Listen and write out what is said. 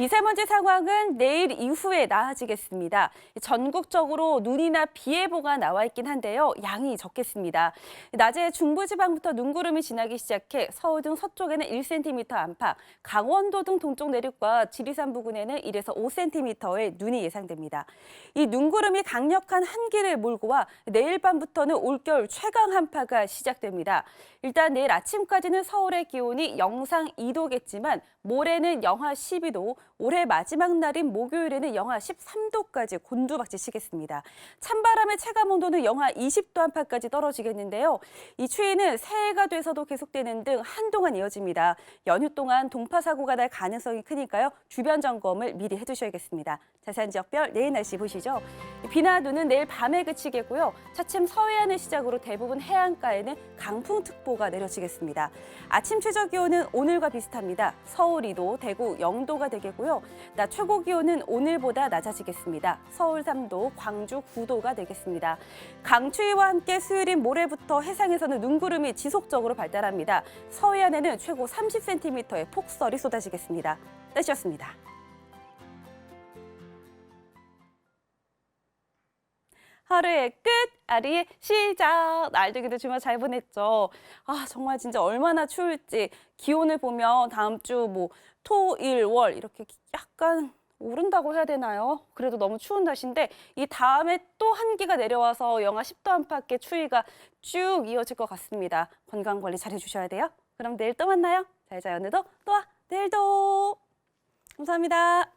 미세먼지 상황은 내일 이후에 나아지겠습니다. 전국적으로 눈이나 비 예보가 나와 있긴 한데요. 양이 적겠습니다. 낮에 중부지방부터 눈구름이 지나기 시작해 서울 등 서쪽에는 1cm 안팎, 강원도 등 동쪽 내륙과 지리산 부근에는 1에서 5cm의 눈이 예상됩니다. 이 눈구름이 강력한 한기를 몰고 와 내일 밤부터는 올겨울 최강 한파가 시작됩니다. 일단 내일 아침까지는 서울의 기온이 영상 2도겠지만 모레는 영하 12도, 올해 마지막 날인 목요일에는 영하 13도까지 곤두박질 치겠습니다. 찬바람의 체감 온도는 영하 20도 안팎까지 떨어지겠는데요. 이 추위는 새해가 돼서도 계속되는 등 한동안 이어집니다. 연휴 동안 동파 사고가 날 가능성이 크니까요. 주변 점검을 미리 해두셔야겠습니다. 자세한 지역별 내일 날씨 보시죠. 비나 눈은 내일 밤에 그치겠고요. 차츰 서해안을 시작으로 대부분 해안가에는 강풍특보가 내려지겠습니다. 아침 최저 기온은 오늘과 비슷합니다. 서울 2도, 대구 0도가 되겠고요. 낮 최고 기온은 오늘보다 낮아지겠습니다. 서울 3도, 광주 9도가 되겠습니다. 강추위와 함께 수요일인 모레부터 해상에서는 눈구름이 지속적으로 발달합니다. 서해안에는 최고 30cm의 폭설이 쏟아지겠습니다. 날씨였습니다. 하루의 끝, 아리의 시작. 날들기도 주말 잘 보냈죠. 아, 정말 진짜 얼마나 추울지 기온을 보면 다음 주 뭐 토, 일, 월 이렇게 약간 오른다고 해야 되나요? 그래도 너무 추운 날씨인데 이 다음에 또 한기가 내려와서 영하 10도 안팎의 추위가 쭉 이어질 것 같습니다. 건강 관리 잘 해주셔야 돼요. 그럼 내일 또 만나요. 잘 자요 오늘도 또 와. 내일도. 감사합니다.